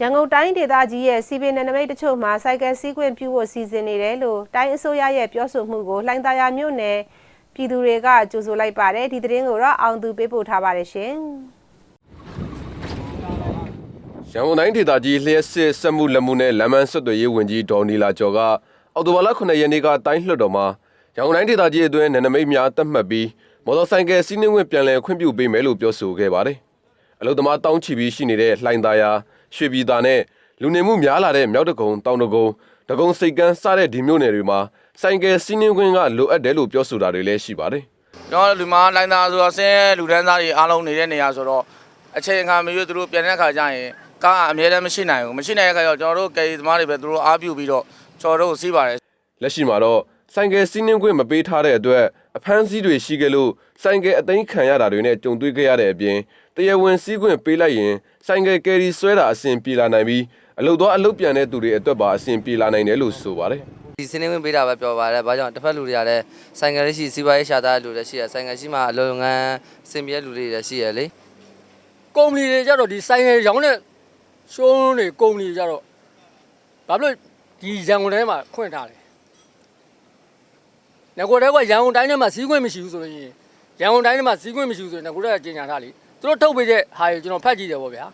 ရန်ကုန်တိုင်းဒေသကြီးရဲ့စီပင်နယ်နိမိတ်တချို့မှာစိုက်ကယ်စီးခွင့်ပြုဖို့စီစဉ်နေတယ်လို့တိုင်းအစိုးရရဲ့ပြောဆိုမှုကိုလှိုင်းသာယာမြို့နယ်ပြည်သူတွေကကြိုဆိုလိုက်ပါတယ်ဒီသတင်းကိုတော့အောင်သူပေးပို့ထားပါတယ်ရှင်ရန်ကုန်တိုင်းဒေသကြီးလျှက်စစ်စက်မှုလက်မှုနဲ့လမ်းမဆက်သွယ်ရေးဝန်ကြီးဒေါ်နီလာကျော်ကအော်တိုဘာလ9ရက်နေ့ကတိုင်းလွှတ်တော်မှာရန်ကုန်တိုင်းဒေသကြီးအတွင်းနယ်နိမိတ်များတတ်မှတ်ပြီးမော်တော်ဆိုင်ကယ်စီးနှင်းခွင့်ပြန်လည်ခွင့်ပြုပေးမယ်လို့ပြောဆိုခဲ့ပါတယ်။အလုသမားတောင်းချီပြီးရှိနေတဲ့လှိုင်သာယာ ရွှေပြည်သာနဲ့လူနေမှုများလာတဲ့မြောက်တကုံတောင်တကုံတကုံစိတ်ကန်းစတဲ့ဒီမြို့နယ်တွေမှာဆိုင်ကယ်စီးနှင်းခွင့်ကလိုအပ်တယ်လို့ပြောဆိုတာတွေလည်းရှိပါတယ်။ကျွန်တော်တို့ဒီမှာလိုင်းသားဆိုတော့ဆင်းရဲလူတန်းစားတွေအားလုံးနေတဲ့နေရာဆိုတော့အချိန်အခါမျိုးသူတို့ပြန်တဲ့အခါကျရင်ကားအမြဲတမ်းမရှိနိုင်ဘူးမရှိနိုင်တဲ့အခါကျတော့ကျွန်တော်တို့ကယ်ရီသမားတွေပဲသူတို့အားပြုပြီးတော့ကျွန်တော်တို့စီးပါတယ်လက်ရှိမှာတော့ ဆိုင်ကယ်စီးနှင်းခွင့်မပေးထားတဲ့အတွက်အဖမ်းဆီးတွေရှိခဲ့လို့ဆိုင်ကယ်အသိမ်းခံရတာတွေနဲ့ကြုံတွေ့ခဲ့ရတဲ့အပြင်တရားဝင်စီးခွင့်ပေးလိုက်ရင်ဆိုင်ကယ်ကယ်ရီဆွဲတာအဆင်ပြေလာနိုင်ပြီးအလုတ်သွားအလုတ်ပြန်တဲ့သူတွေအတွက်ပါအဆင်ပြေလာနိုင်တယ်လို့ဆိုပါတယ်ဒီစင်းနေဝင်ပေးတာပဲပြောပါတယ်။ဘာကြောင့်တစ်ဖက်လူတွေကလည်းဆိုင်ကယ်လေးရှိစီးပွားရေးရှာသားလူတွေရှိရဆိုင်ကယ်ရှိမှအလုံငန်းစင်ပြဲလူတွေလည်းရှိရလေကုမ္ပဏီတွေကြတော့ဒီဆိုင်ငယ်ရောင်းတဲ့ရှိုးတွေကုမ္ပဏီတွေကြတော့ဘာဖြစ်လို့ဒီရန်ကုန်တိုင်းမှာခွင့်ထားတယ် ငကိုတဲကရန်ကုန်တိုင်းထဲမှာစီးခွင့်မရှိဘူးဆိုရင်ရန်ကုန်တိုင်းထဲမှာစီးခွင့်မရှိဘူးဆိုရင်ငကိုတဲကကြေညာထားလေသူတို့ထုတ်ပေးတဲ့ဟာကိုကျွန်တော်ဖတ်ကြည့်တယ်ပေါ့ဗျာ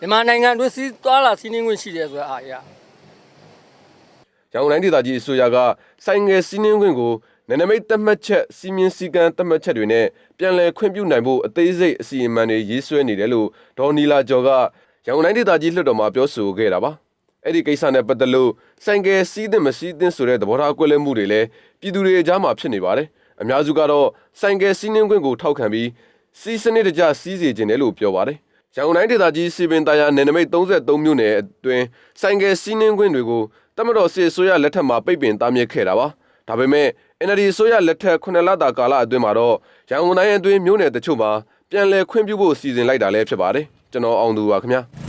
မြန်မာနိုင်ငံအတွင်းစီးသွားလာစီးနှင်းခွင့်ရှိတယ်ဆိုတဲ့အားအရာ။ရန်ကုန်တိုင်းဒေသကြီးအစိုးရကဆိုင်ကယ်စီးနှင်းခွင့်ကိုနယ်နိမိတ်သတ်မှတ်ချက်စီမင်းစည်းကမ်းသတ်မှတ်ချက်တွေနဲ့ပြန်လည်ခွင့်ပြုနိုင်ဖို့အသေးစိတ်အစီအမံတွေရေးဆွဲနေတယ်လို့ဒေါ်နီလာကျော်ကရန်ကုန်တိုင်းဒေသကြီးလွှတ်တော်မှာပြောဆိုခဲ့တာပါ။ အဲ့ဒီကိစ္စနဲ့ပတ်သက်လို့ဆိုင်ကယ်စီးတဲ့မစီးတဲ့ဆိုတဲ့သဘောထားကွဲလွဲမှုတွေလည်းပြည်သူတွေအကြားမှာဖြစ်နေပါတယ်။အများစုကတော့ဆိုင်ကယ်စီးနှင်းခွင့်ကိုထောက်ခံပြီးစီးစနစ်တကျစီးစေခြင်းတယ်လို့ပြောပါတယ်။ရန်ကုန်တိုင်းဒေသကြီးစီပင်တရားနယ်နိမိတ်33မြို့နယ်အတွင်းဆိုင်ကယ်စီးနှင်းခွင့်တွေကိုတမတော်စစ်ဆိုရလက်ထက်မှာပိတ်ပင်တားမြစ်ခဲ့တာပါ။ဒါပေမဲ့ NLD ဆိုရလက်ထက်9လတာကာလအတွင်းမှာတော့ရန်ကုန်တိုင်းအတွင်းမြို့နယ်တချို့မှာပြန်လည်ခွင့်ပြုဖို့စီစဉ်လိုက်တာလည်းဖြစ်ပါတယ်။ကျွန်တော်အောင်သူပါခင်ဗျာ။